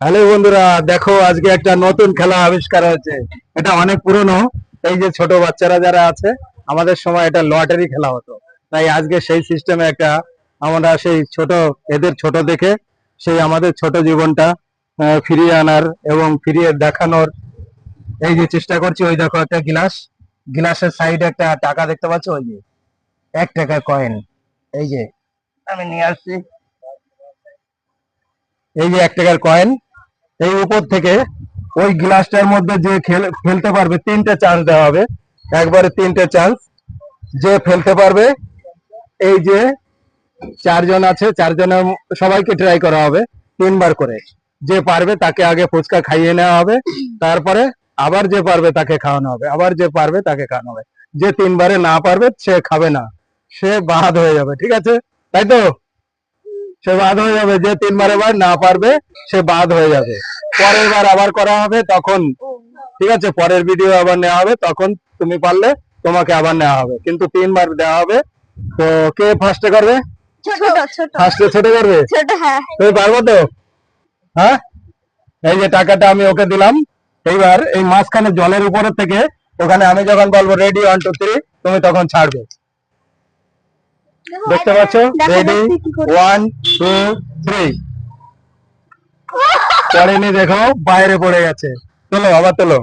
Hello বন্ধুরা, দেখো আজকে একটা নতুন খেলা আবিষ্কার হয়েছে। এটা অনেক পুরনো, এই যে ছোট বাচ্চারা যারা আছে, আমাদের সময় এটা লটারি খেলা হতো। তাই আজকে সেই সিস্টেমে একটা আমরা সেই ছোট, এদের ছোট দেখে সেই আমাদের ছোট জীবনটা ফিরিয়ে আনার এবং ফিরিয়ে দেখানোর এই যে চেষ্টা করছি। ওই দেখো একটা গিলাস গিলাসের সাইডে একটা টাকা দেখতে পাচ্ছ? ওই যে এক টাকার কয়েন এই যে, আমি নিয়ে আসছি। এই যে এক টাকার কয়েন এই উপর থেকে ওই গ্লাসটার মধ্যে যে ফেলতে পারবে, তিনটে চান্স দেওয়া হবে। একবারে তিনটে চান্স যে ফেলতে পারবে, এই যে চারজন আছে চারজনের সবাইকে ট্রাই করা হবে, তিনবার করে। যে পারবে তাকে আগে ফুচকা খাইয়ে নেওয়া হবে, তারপরে আবার যে পারবে তাকে খাওয়ানো হবে, আবার যে পারবে তাকে খাওয়ানো হবে। যে তিনবারে না পারবে, সে খাবে না। সে বাদ হয়ে যাবে, ঠিক আছে? তাই তো? সে বাদ হয়ে যাবে যে তিনবার এবার না পারবে সে বাদ হয়ে যাবে। পরের বার আবার করা হবে তখন ঠিক আছে পরের ভিডিও আবার নেওয়া হবে তখন তুমি পারলে তোমাকে আবার নেওয়া হবে। কিন্তু তিনবার দেওয়া হবে তো কে ফার্স্টে করবে? ছোট ছোট। ফার্স্টে ছোট করবে? হ্যাঁ। তুমি পারব তো? হ্যাঁ? এই যে টাকাটা আমি ওকে দিলাম এইবার এই মাঝখানে জলের উপরের থেকে ওখানে আমি যখন বলব রেডি ওয়ান টু থ্রি তুমি তখন ছাড়বে। দেখতে পাচ্ছ? রেডি। ওয়ান টু থ্রি পড়েনি দেখো বাইরে পড়ে গেছে। তোলো আবার তোলো।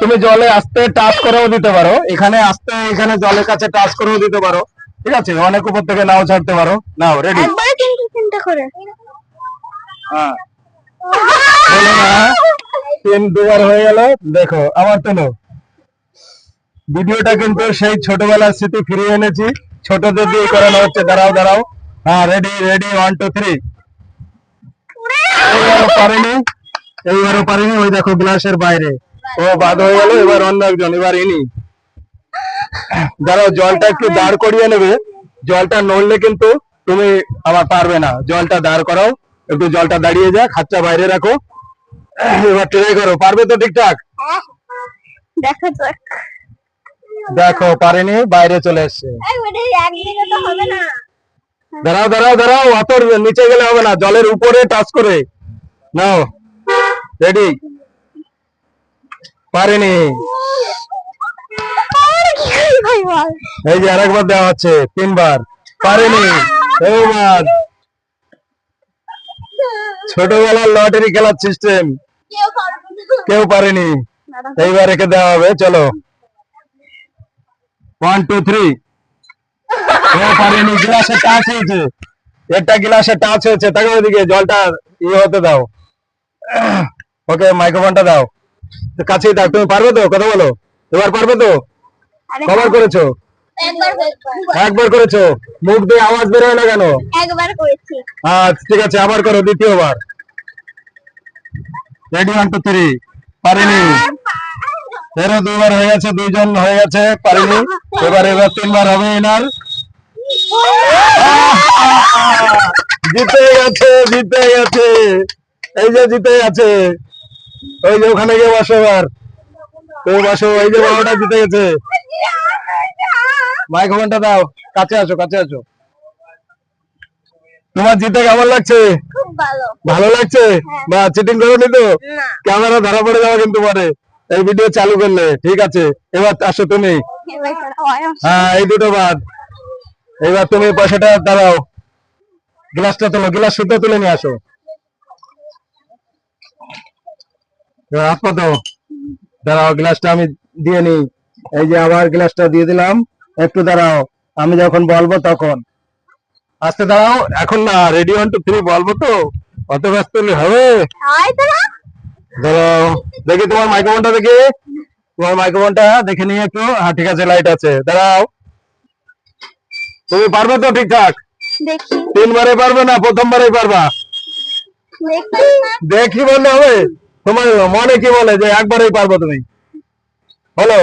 তুমি জলে আস্তে টাচ করেও দিতে পারো। এখানে আস্তে এখানে জলের কাছে টাচ করেও দিতে পারো। ঠিক আছে? অনেক উপর থেকে নাও ছাড়তে পারো। নাও রেডি তিনটে করে। হ্যাঁ। না। তিন দুবার হয়ে গেল। দেখো আবার তোলো। ভিডিওটা কিন্তু সেই ছোটবেলার স্মৃতি ফিরিয়ে এনেছি। ছোটদের দিয়ে করানো হচ্ছে। দাঁড়াও দাঁড়াও। হ্যাঁ ready ready one two three পারেনি, এইবারও পারেনি। ওই দেখো গ্লাসের বাইরে। ও বাদ হয়ে গেল, এবার অন্য একজন, এবার ইনি। দাঁড়াও, জলটা একটু দাঁড় করিয়ে নেবে। জলটা নড়লে কিন্তু তুমি আবার পারবে না। জলটা দাঁড় করাও, একটু জলটা দাঁড়িয়ে যাক, হাতটা বাইরে রাখো। এবার ট্রাই করো। পারবে তো ঠিকঠাক? দেখা যাক। দেখো পারেনি বাইরে চলে এসছে। দাঁড়াও দাঁড়াও দাঁড়াও অত নিচে গেলে হবে না জলের উপরে টাচ করে। নাও রেডি। পারেনি। এই যে আরেকবার দেওয়া হচ্ছে তিনবার। পারেনি এইবার। ছোটবেলার লটারি খেলার সিস্টেম কেউ কেউ পারেনি। এইবার একে দেওয়া হবে চলো। ওয়ান টু থ্রি পারেনি গ্লাসে টাচ হয়েছে। একটা গ্লাসে টাচ হয়েছে তাকে ওইদিকে জলটা ইয়ে হতে দাও। ওকে মাইক্রোফোনটা দাও। তো কাছেই দাও তুমি পারবে তো? কথা বলো। এবার পারবে তো? কভার করেছ? একবার একবার করেছ? মুখ দিয়ে আওয়াজ বের হয় না কেন? একবার করেছি। আচ্ছা ঠিক আছে আবার করো দ্বিতীয়বার। রেডি ওয়ান টু থ্রি পারিনি তেরো দুবার হয়ে গেছে দুইজন হয়ে গেছে পারিনি। এবার এবার তিনবার হবে এনার। জিতে গেছে জিতে গেছে। এই যে জিতে গেছে। ওই যে ওখানে গিয়ে বসো এবার। তুমি বসো এই যে বাবাটা জিতে গেছে। মাইক্রোফোনটা দাও কাছে আসো কাছে আসো। তোমার জিতে কেমন লাগছে? ভালো। লাগছে? বা চিটিং করোনি তো? ক্যামেরা ধরা পড়ে যাবে কিন্তু পরে। এই ভিডিও চালু করলে ঠিক আছে? এবার আসো তুমি। হ্যাঁ এই দুটো বাদ। এবার তুমি পয়সাটা দাঁড়াও। গ্লাসটা তোলো গ্লাস শুদ্ধ তুলে নিয়ে আসো। এবার হাত দাঁড়াও গ্লাসটা আমি দিয়ে নি এই যে আবার গ্লাসটা দিয়ে দিলাম। একটু দাঁড়াও আমি যখন বলব তখন। আস্তে দাঁড়াও এখন না রেডি ওয়ান টু থ্রি বলব তো? অত ব্যস্ত হবে? দাঁড়াও। দেখি তোমার মাইক্রোফোনটা দেখি। তোমার মাইক্রোফোনটা দেখে নিয়ে একটু হ্যাঁ ঠিক আছে লাইট আছে। দাঁড়াও। তুমি পারবে তো ঠিকঠাক? তিনবারে পারবে না প্রথমবারে পারবা? দেখি। বললে হবে। তোমার মনে কি বলে যে একবারেই পারব তুমি? বলো।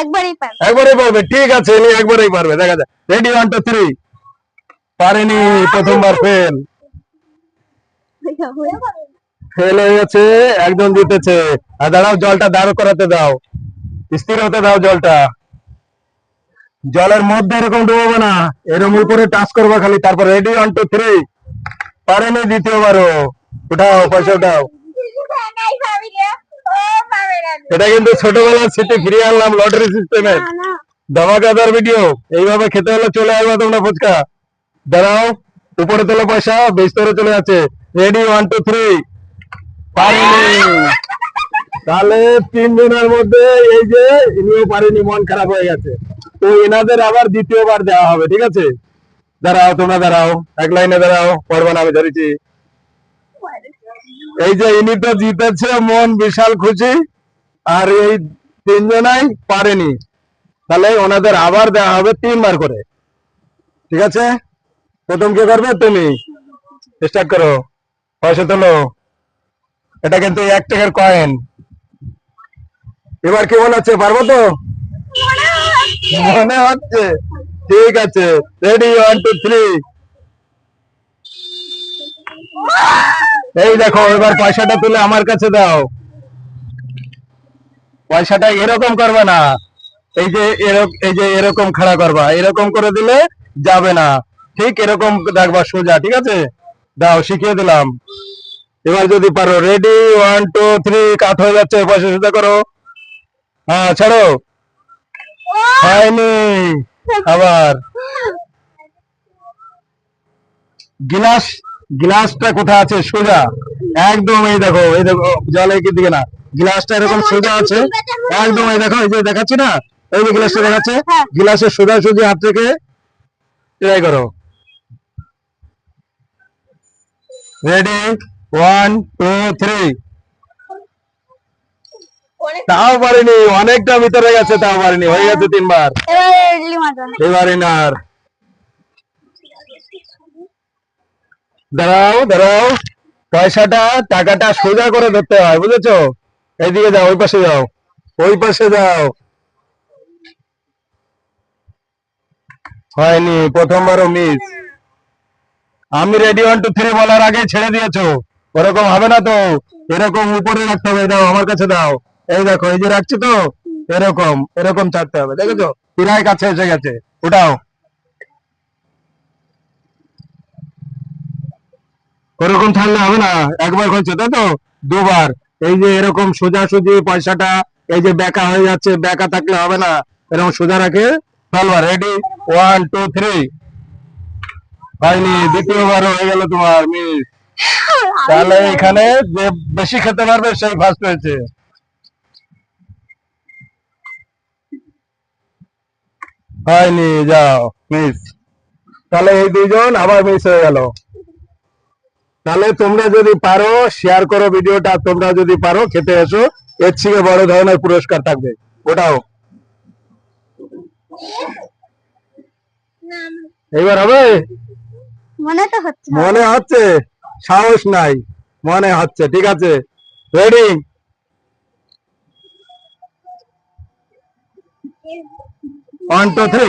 একবারই পার একবারেই পারবে ঠিক আছে ইনি একবারেই পারবে। দেখা যায় রেডি ওয়ান টু থ্রি পারেনি প্রথমবার ফেল ফেল হয়ে গেছে একজন জিতেছে। আর দাঁড়াও জলটা দাঁড় করাতে দাও। স্থির হতে দাও জলটা। জলের মধ্যে এরকম ডুববে না। এরকম উপরে টাচ করবে খালি তারপর রেডি ওয়ান টু থ্রি পারেনি দ্বিতীয়বারও। উঠাও পয়সা উঠাও। এটা কিন্তু ছোটবেলার স্মৃতি ফিরিয়ে আনলাম লটারি সিস্টেমে ধামাকাদার ভিডিও এইভাবে খেতে হলে চলে আসবে তোমরা ফুচকা। দাঁড়াও উপরে তোলো পয়সা বিস্তরে চলে যাচ্ছে। রেডি ওয়ান টু থ্রি তাহলে তিনজনের মধ্যে এই যে ইনিও পারেনি, মন খারাপ হয়ে গেছে। তো এনাদের আবার দ্বিতীয়বার দেওয়া হবে, ঠিক আছে? দাঁড়াও, তোমরা দাঁড়াও, এক লাইনে দাঁড়াও পড়বে আমি ধরেছি। এই যে ইনি তো জিতেছে, মন বিশাল খুশি, আর এই তিনজনাই পারেনি। তাহলে ওনাদের আবার দেওয়া হবে তিনবার করে। ঠিক আছে? প্রথম কে করবে? তুমি। স্টার্ট করো। পয়সা তোলো। এটা কিন্তু এক টাকার কয়েন এবার কি মনে হচ্ছে, পারব তো? মনে হচ্ছে। ঠিক আছে রেডি ওয়ান টু থ্রি এই দেখো, এবার পয়সাটা তুলে আমার কাছে দাও। পয়সাটা এরকম করবে না। এই যে এই যে এরকম খাড়া করবা। এরকম করে দিলে যাবে না। ঠিক এরকম দেখবা সোজা, ঠিক আছে? দাও, শিখিয়ে দিলাম। এবার যদি পারো ready one two three cut হয়ে যাচ্ছে, পয়সা সোজা করো। হ্যাঁ ছাড়ো। হয়নি। আবার। গিলাস, গিলাসটা কোথায় আছে? সোজা। একদম এই দেখো এই দেখো, জল এই দিকে না। গিলাসটা এরকম সোজা আছে। একদম এই দেখো, এই যে দেখাচ্ছি না? এই যে গিলাসটা দেখাচ্ছে। গিলাসের সোজা সোজা হাত থেকে ট্রাই করো। রেডি ওয়ান টু থ্রি তাও পারিনি অনেকটা ভিতরে গেছে তাও পারিনি হয়ে গেছে তিনবার। এবার ইডলি এবারে নার দাঁড়াও দাঁড়াও। পয়সাটা টাকাটা সোজা করে ধরতে হয় বুঝেছ? এইদিকে যাও ওই পাশে যাও। ওই পাশে যাও। হয়নি প্রথমবারও মিস আমি রেডি ওয়ান টু থ্রি বলার আগে ছেড়ে দিয়েছ। ওরকম হবে না তো। এরকম উপরে রাখতে হবে, দাও, আমার কাছে দাও। এই দেখো, এই যে রাখছি তো, এরকম এরকম ছাড়তে হবে, দেখেছ? প্রায় কাছে এসে গেছে ওটাও ওরকম ছাড়লে হবে না, একবার হয়েছে, তাই তো? দুবার। এই যে এরকম সোজাসুজি পয়সাটা, এই যে বেকা হয়ে যাচ্ছে বেকা থাকলে হবে না। এরকম সোজা রাখে চলবার রেডি ওয়ান টু থ্রি হয়নি দ্বিতীয়বার হয়ে গেল তোমার মিস তাহলে এখানে যে বেশি খেতে পারবে সেই ফার্স্ট হয়েছে। হয়নি যাও মিস তাহলে এই দুইজন আবার মিস হয়ে গেল। তাহলে তোমরা যদি পারো শেয়ার করো ভিডিওটা তোমরা যদি পারো খেতে এসো। এর থেকে বড় ধরনের পুরস্কার থাকবে। ওটাও। এইবার হবে? মনে তো হচ্ছে মনে হচ্ছে? সাহস নাই, মনে হচ্ছে, ঠিক আছে? রেডি ওয়ান টু থ্রি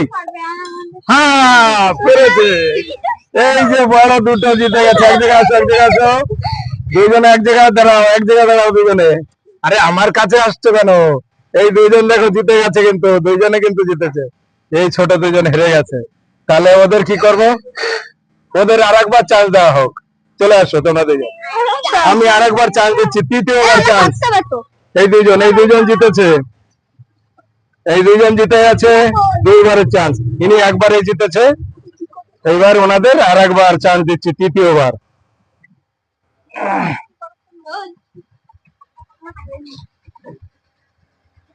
হ্যাঁ পেরেছে। এই যে বড় দুটো জিতে গেছে, এক জায়গায় আসো এক জায়গায় আসো দুইজনে এক জায়গায় দাঁড়াও, এক জায়গায় দাঁড়াও দুজনে। আরে, আমার কাছে আসছো কেন? এই দুইজন দেখো জিতে গেছে কিন্তু, দুইজনে কিন্তু জিতেছে। এই ছোট দুইজন হেরে গেছে। তাহলে ওদের কি করব? ওদের আরেকবার চান্স দেওয়া হোক। চলে আসো তোমরা দুইজন আমি আরেকবার চান্স দিচ্ছি তৃতীয়বার চান্স এই দুজন এই দুইজন জিতেছে। এই দুইজন জিতে গেছে দুইবারের চান্স ইনি একবারে জিতেছে। এইবার ওনাদের আর একবার চান্স দিচ্ছি তৃতীয়বার।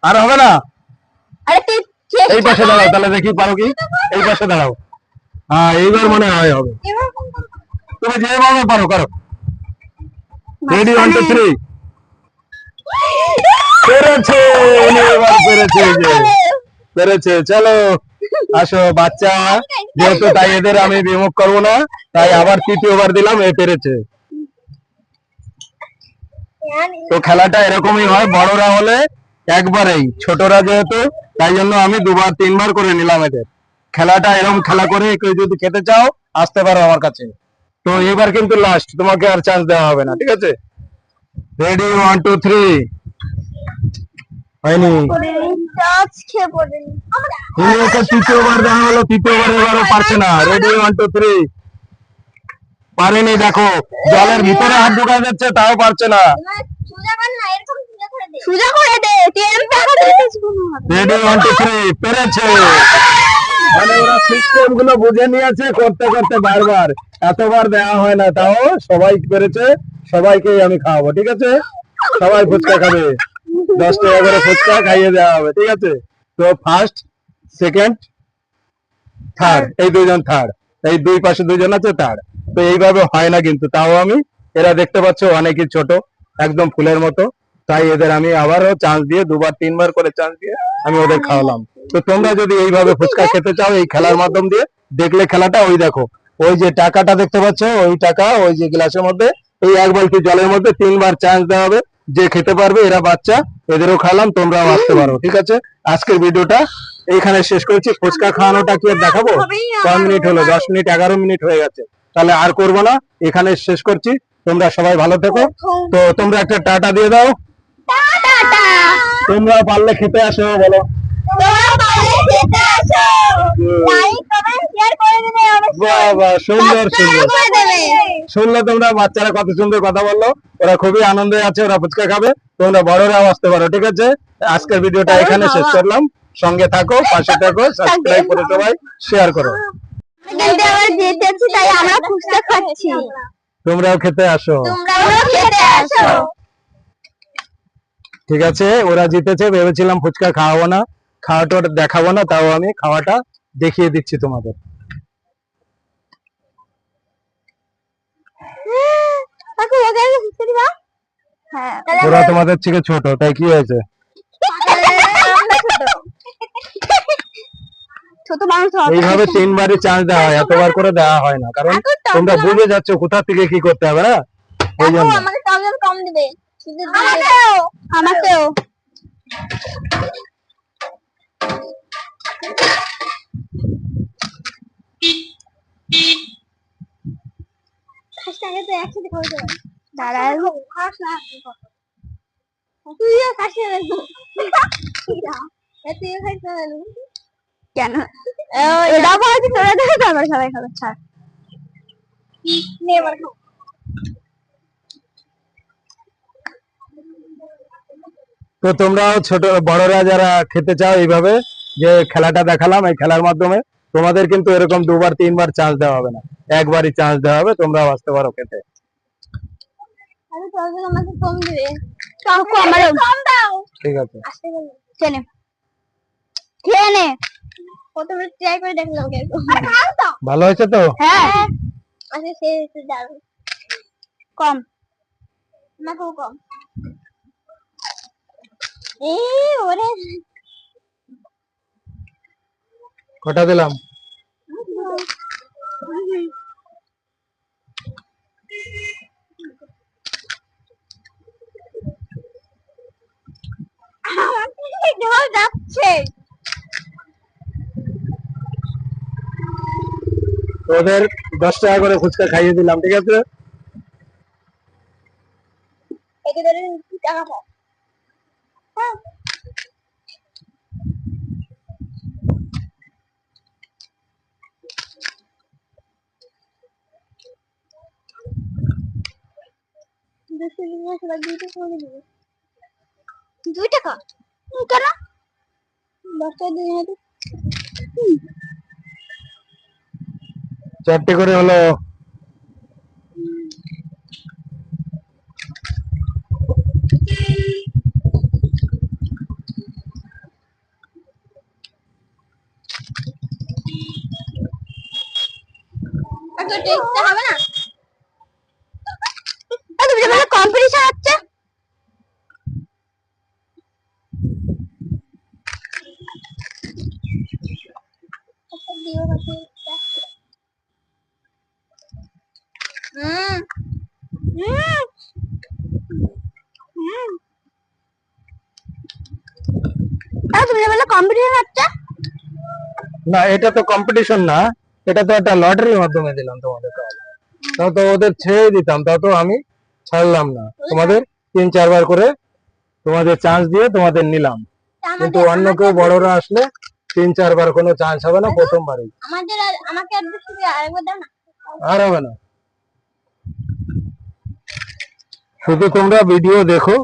আর হবে না? এই পাশে। দাঁড়াও তাহলে দেখি পারো কি? এই পাশে দাঁড়াও। হ্যাঁ এইবার মনে হয় হবে। তুমি যেভাবে পারো, করো। রেডি ওয়ান টু থ্রি পেরেছে পেরেছে পেরেছে, চলো। আসো, বাচ্চা। যেহেতু তাই এদের আমি বিমুখ করব না, তাই আবার তৃতীয়বার দিলাম, এ পেরেছে। তো খেলাটা এরকমই হয়, বড়রা হলে একবারেই, ছোটরা যেহেতু, তাই জন্য আমি দুবার, তিনবার করে নিলাম এদের। খেলাটা এরকম খেলা করে কেউ যদি খেতে চাও, আসতে পারো আমার কাছে। তো এবার কিন্তু লাস্ট তোমাকে আর চান্স দেওয়া হবে না, ঠিক আছে? রেডি ওয়ান টু থ্রি হয়নি ওয়ান টু থ্রি দেখো জলের ভিতরে হাত যাচ্ছে তাও পারছে না। ওয়ান টু থ্রি পেরেছে। মানে ওরা সিস্টেমগুলো বুঝে নিয়েছে, করতে করতে বারবার। এতবার দেওয়া হয় না, তাও সবাই পেরেছে, সবাইকেই আমি খাওয়াবো, ঠিক আছে? সবাই ফুচকা খাবে। দশ টাকা করে ফুচকা খাইয়ে দেওয়া হবে, ঠিক আছে? তো ফার্স্ট সেকেন্ড থার্ড এই দুইজন থার্ড এই দুই পাশে দুইজন আছে থার্ড তো এইভাবে হয় না কিন্তু, তাও আমি, এরা দেখতে পাচ্ছ অনেকই ছোট, একদম ফুলের মতো। তাই এদের আমি আবারও চান্স দিয়ে, দুবার, তিনবার করে চান্স দিয়ে আমি ওদের খাওয়ালাম। তো তোমরা যদি এইভাবে ফুচকা খেতে চাও এই খেলার মাধ্যম দিয়ে, দেখলে খেলাটা, ওই দেখো ওই যে টাকাটা দেখতে পাচ্ছ ওই টাকা ওই যে গ্লাসের মধ্যে এই এক বালতি জলের মধ্যে তিনবার চান্স দেওয়া হবে। যে খেতে পারবে এরা বাচ্চা এদেরও খাওয়ালাম তোমরাও আসতে পারো ঠিক আছে? আজকের ভিডিওটা এইখানে শেষ করছি। ফুচকা খাওয়ানোটা কি আর দেখাবো? কয় মিনিট হলো দশ মিনিট এগারো মিনিট হয়ে গেছে। তাহলে আর করব না এখানে শেষ করছি। তোমরা সবাই ভালো থেকো। তো তোমরা একটা টাটা দিয়ে দাও। তোমরা পারলে খেতে আসো বলো। সুন্দর সুন্দর। শুনলে তোমরা বাচ্চারা কত সুন্দর কথা বলল। ওরা খুবই আনন্দে আছে ওরা ফুচকা খাবে। তোমরা বড়রাও আসতে পারো ঠিক আছে? আজকের ভিডিওটা এখানে শেষ করলাম। সঙ্গে থাকো পাশে থাকো সাবস্ক্রাইব করে সবাই শেয়ার করো। তোমরাও খেতে আসো। ঠিক আছে ওরা জিতেছে ভেবেছিলাম ফুচকা খাওয়াবো না। খাওয়াটা ওটা দেখাবো না তাও আমি খাওয়াটা দেখিয়ে দিচ্ছি তোমাদের। হ্যাঁ। ওরা তোমাদের থেকে ছোট তাই কি হয়েছে? ছোট মানুষ এইভাবে তিনবারই চান্স দেওয়া হয় এতবার করে দেওয়া হয় না কারণ তোমরা বুঝে যাচ্ছ কোথা থেকে কি করতে হবে না? ওই জন্য। আমাকে কম দিবে। আমাকেও। আমাকেও। তো। একসাথে করে না তুইও তুইও কেন? এটা হয়তো তোরা দেখে তারপর সবাই খাবে ছাড়। নে এবার খাও তো তোমরাও ছোট বড়রা যারা খেতে চাও এইভাবে যে খেলাটা দেখালাম এই খেলার মাধ্যমে তোমাদের কিন্তু এরকম দুবার তিনবার চান্স দেওয়া হবে না। একবারই চান্স দেওয়া হবে তোমরাও আসতে পারো খেতে। ঠিক আছে। ভালো হয়েছে তো? হ্যাঁ। আচ্ছা কম। কম। কটা দিলাম? যাচ্ছে। ওদের দশ টাকা করে ফুচকা খাইয়ে দিলাম ঠিক আছে? টাকা পাও হ্যাঁ দুই টাকা? হুম, কেন? দশ টাকা দিয়ে হয়তো চারটে করে হলো। এত টেস্ট হবে না এত বিশাল কম্পিটিশন হচ্ছে হুম হুম হুম বিশাল কম্পিটিশন হচ্ছে? না এটা তো কম্পিটিশন না। এটা তো একটা লটারির মাধ্যমে দিলাম তোমাদের তাও তো ওদের ছেড়ে দিতাম তাও তো আমি ছাড়লাম না। তোমাদের তিন চারবার করে তোমাদের চান্স দিয়ে তোমাদের নিলাম। কিন্তু অন্য কেউ বড়রা আসলে তিন চারবার কোনো চান্স হবে না প্রথমবারই। আমাদের আমাকে আরেকবার দাও না। আর হবে না। শুধু তোমরা ভিডিও দেখো।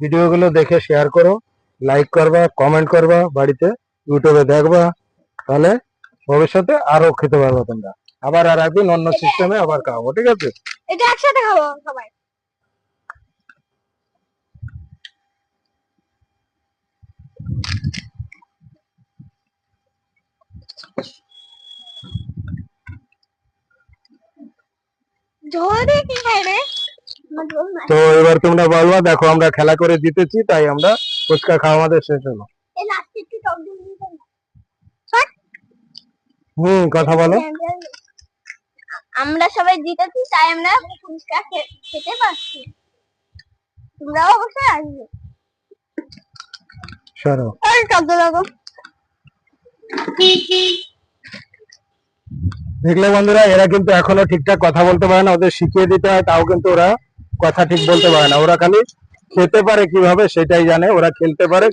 ভিডিওগুলো দেখে শেয়ার করো। লাইক করবা কমেন্ট করবা বাড়িতে ইউটিউবে দেখবা তাহলে ভবিষ্যতে আরও খেতে পারবে তোমরা। আবার আর একদিন অন্য সিস্টেমে আবার খাব ঠিক আছে? এটা একসাথে খাব সবাই। তো এবার তোমরা বলবা দেখো আমরা খেলা করে জিতেছি তাই আমরা ফুচকা খাওয়া আমাদের শেষ হলো। হবে। হুম কথা বলো। আমরা সবাই জিতেছি তাই আমরা ফুচকা খেতে পারছি। তোমরাও অবশ্যই আসবে। সরো। আর টক দিয়ে দেখলে বন্ধুরা এরা কিন্তু এখনও ঠিকঠাক কথা বলতে পারে না ওদের শিখিয়ে দিতে হয় তাও কিন্তু ওরা কথা ঠিক বলতে পারে না। ওরা খালি খেতে পারে কীভাবে সেটাই জানে, ওরা খেলতে পারে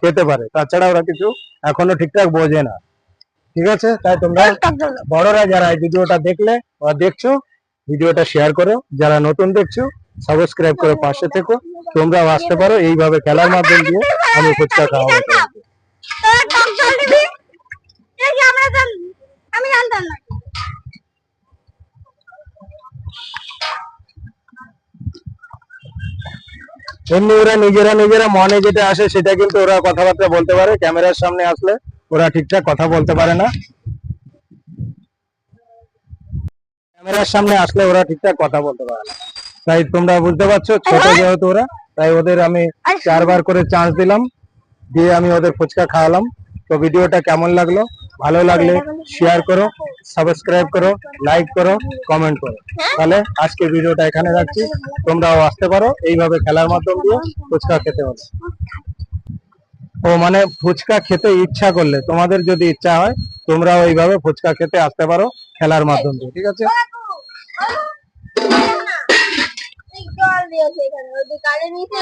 খেতে পারে। তাছাড়া ওরা কিছু এখনও ঠিকঠাক বোঝে না। ঠিক আছে? তাই তোমরা বড়রা যারা এই ভিডিওটা দেখলে ওরা দেখছ, ভিডিওটা শেয়ার করো। যারা নতুন দেখছ সাবস্ক্রাইব করে পাশে থেকো। তোমরাও আসতে পারো এইভাবে খেলার মাধ্যম দিয়ে আমি ফুচকা খাওয়াবো। আমি জানতাম না। এমনি ওরা নিজেরা নিজেরা মনে যেটা আসে সেটা কিন্তু ওরা কথাবার্তা বলতে পারে ক্যামেরার সামনে আসলে ওরা ঠিকঠাক কথা বলতে পারে না। ক্যামেরার সামনে আসলে ওরা ঠিকঠাক কথা বলতে পারে না। তাই তোমরা বুঝতে পারছ ছোট যেহেতু ওরা তাই ওদের আমি চারবার করে চান্স দিলাম দিয়ে আমি ওদের ফুচকা খাওয়ালাম। তো ভিডিওটা কেমন লাগল? ভালো লাগলে শেয়ার করো সাবস্ক্রাইব করো লাইক করো কমেন্ট করো তাহলে আজকে ভিডিওটা এখানে রাখছি তোমরাও আসতে পারো এইভাবে খেলার মাধ্যম দিয়ে ফুচকা খেতে পারো ও মানে ফুচকা খেতে ইচ্ছা করলে তোমাদের যদি ইচ্ছা হয় তোমরাও এইভাবে ফুচকা খেতে আসতে পারো খেলার মাধ্যম দিয়ে ঠিক আছে জল দিয়েছে এখানে ওই দোকানে নিচে